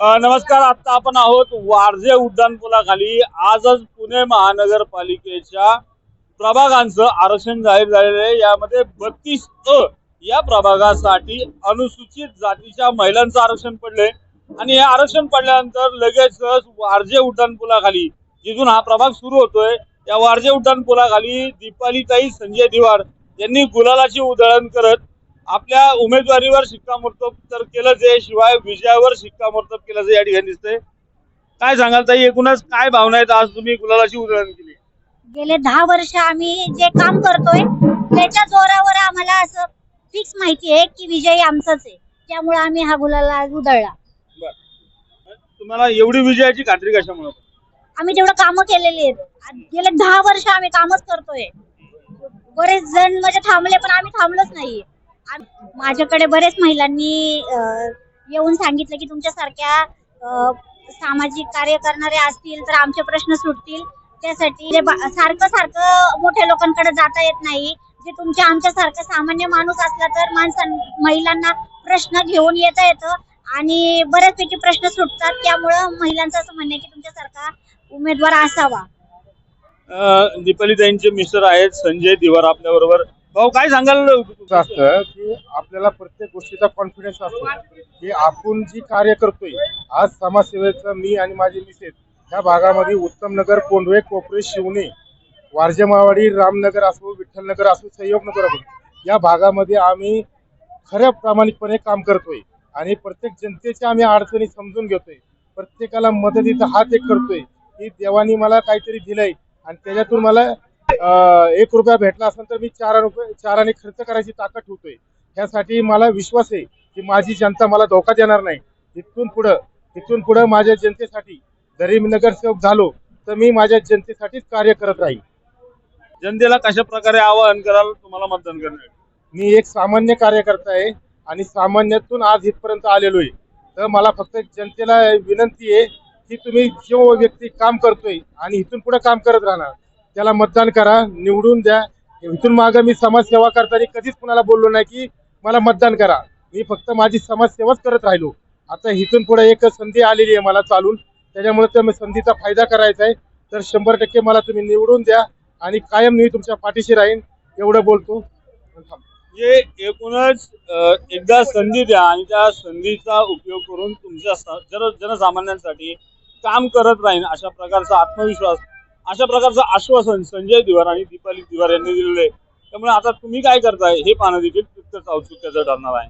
नमस्कार आता आपण आहोत वारजे उड्डाणपुलाखाली. आजच पुणे महानगरपालिकेच्या प्रभागांचं आरक्षण जाहीर झालेलं आहे. यामध्ये बत्तीस अ या प्रभागासाठी अनुसूचित जातीच्या महिलांचं आरक्षण पडले आणि हे आरक्षण पडल्यानंतर लगेचच वारजे उड्डाणपुलाखाली जिथून हा प्रभाग सुरू होतोय या वारजे उड्डाणपुलाखाली दीपालीताई संजय दिवार यांनी गुलालाची उधळण करत आपल्या उमेदवारीवर शिक्कामोर्तब तर केलंच आहे शिवाय विजयावर शिक्कामोर्तब केल्याचं या ठिकाणी दिसतंय. काय सांगाल ताई? एकूणच काय भावना आहेत आज तुम्ही गुलालाची उधळण केली? गेले दहा वर्ष आम्ही जे काम करतोय त्याच्या जोरावर आम्हाला असं फिक्स माहिती आहे की विजयी आमचाच आहे. त्यामुळे आम्ही हा गुलाला उधळला. तुम्हाला एवढी विजयाची खात्री कशामुळे? आम्ही तेवढं कामं केलेली आहेत. आज गेले दहा वर्ष आम्ही कामच करतोय. बरेच जण म्हणजे थांबले पण आम्ही थांबलोच नाही माझ्याकडे बरेच महिलांनी येऊन सांगितलं की तुमच्यासारख्या सामाजिक कार्य करणारे असतील तर आमचे प्रश्न सुटतील. त्यासाठी सारखं सारखं मोठ्या लोकांकडे जाता येत नाही. जे तुमच्या आमच्यासारखं सामान्य माणूस असला तर माणसां महिलांना प्रश्न घेऊन येता येतं. आणि बऱ्याचपैकी प्रश्न सुटतात. त्यामुळं महिलांचं असं म्हणणं आहे की तुमच्यासारखा उमेदवार असावा. अं, दीपालीताईंचे मिस्टर आहेत संजय दिवार आपल्या बरोबर भाऊ काय सांगाल? असं असतं की आपल्याला प्रत्येक गोष्टीचा कॉन्फिडन्स असतो. की आपण जी कार्य करतोय आज समाजसेवेचं मी आणि माझी मिसेस ह्या भागामध्ये उत्तम नगर कोंडवे कोपरे शिवणे वारजेमावाडी रामनगर असो विठ्ठलनगर असो सहयोगनगर असो या भागामध्ये आम्ही खऱ्या प्रामाणिकपणे काम करतोय. आणि प्रत्येक जनतेच्या आम्ही अडचणी समजून घेतोय. प्रत्येकाला मदतीचा हात एक करतोय. की देवानी मला काहीतरी दिलंय आणि त्याच्यातून मला एक रुपया भेटला असेल तर मी चार रुपये चाराने खर्च करायची ताकद ठेवतोय. त्यासाठी मला विश्वास आहे की माझी जनता मला धोका देणार नाही. इथून पुढं इथून पुढं माझ्या जनतेसाठी जरी मी नगरसेवक झालो तर मी माझ्या जनतेसाठीच कार्य करत राहील. जनतेला कशा प्रकारे आवाहन कराल तुम्हाला मतदान करणार मी एक सामान्य कार्यकर्ता आहे आणि सामान्यातून आज इथपर्यंत आलेलो आहे तर मला फक्त जनतेला विनंती आहे की तुम्ही जो व्यक्ती काम करतोय आणि इथून पुढे काम करत राहणार त्याला मतदान करा निवडून द्या. इथून मागं मी समाजसेवा करताना कधीच कुणाला बोललो नाही की मला मतदान करा. मी फक्त माझी समाजसेवाच करत राहिलो. आता इथून पुढे एक संधी आलेली आहे मला चालून. त्याच्यामुळे त्या मी संधीचा फायदा करायचा आहे. तर शंभर टक्के मला तुम्ही निवडून द्या आणि कायम मी तुमच्या पाठीशी राहीन एवढं बोलतो. हे एकूणच एकदा संधी द्या आणि त्या संधीचा उपयोग करून तुमच्या जन जनसामान्यांसाठी काम करत राहीन अशा प्रकारचा आत्मविश्वास अशा प्रकारचं आश्वासन संजय दिवार आणि दीपाली दिवार यांनी दिलेलं आहे. त्यामुळे आता तुम्ही काय करताय हे पाहणं देखील तितकंच औत्सुक्याचं ठरणार आहे.